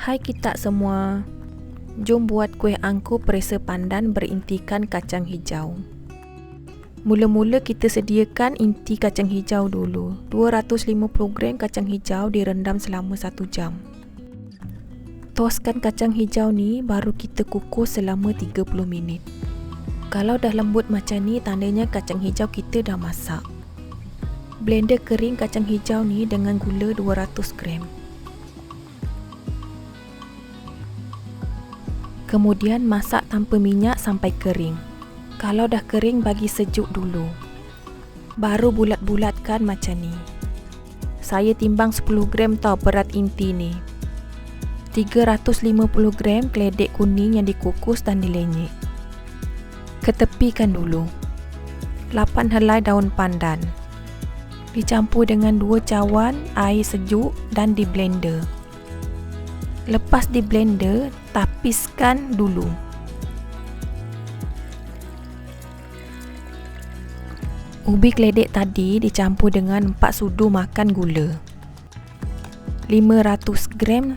Hai kita semua. Jom buat kuih angku perisa pandan berintikan kacang hijau. Mula-mula kita sediakan inti kacang hijau dulu. 250 gram kacang hijau direndam selama 1 jam. Toskan kacang hijau ni baru kita kukus selama 30 minit. Kalau dah lembut macam ni tandanya kacang hijau kita dah masak. Blender kering kacang hijau ni dengan gula 200 gram. Kemudian masak tanpa minyak sampai kering. Kalau dah kering bagi sejuk dulu. Baru bulat-bulatkan macam ni. Saya timbang 10 gram tau berat inti ni. 350 gram keledek kuning yang dikukus dan dilenyek. Ketepikan dulu. 8 helai daun pandan. Dicampur dengan 2 cawan air sejuk dan di blender. Lepas di blender, tapiskan dulu. Ubi keledek tadi dicampur dengan 4 sudu makan gula. 500 gram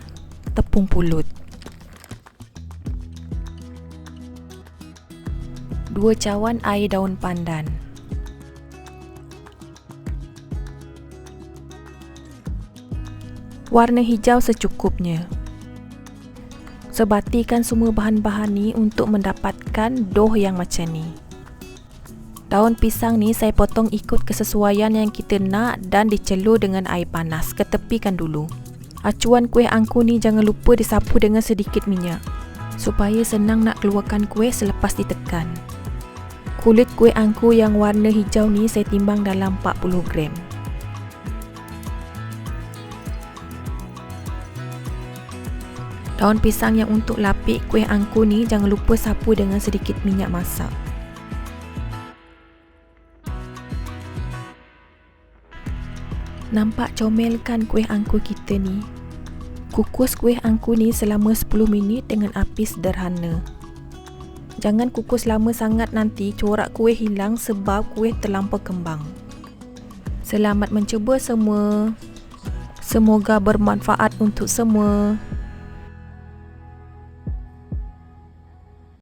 tepung pulut. 2 cawan air daun pandan. Warna hijau secukupnya. Sebatikan semua bahan-bahan ni untuk mendapatkan doh yang macam ni. Daun pisang ni saya potong ikut kesesuaian yang kita nak dan dicelur dengan air panas. Ketepikan dulu. Acuan kuih angku ni jangan lupa disapu dengan sedikit minyak supaya senang nak keluarkan kuih selepas ditekan. Kulit kuih angku yang warna hijau ni saya timbang dalam 40 gram. Daun pisang yang untuk lapik kuih angku ni jangan lupa sapu dengan sedikit minyak masak. Nampak comel kan kuih angku kita ni? Kukus kuih angku ni selama 10 minit dengan api sederhana. Jangan kukus lama sangat nanti corak kuih hilang sebab kuih terlampau kembang. Selamat mencuba semua. Semoga bermanfaat untuk semua.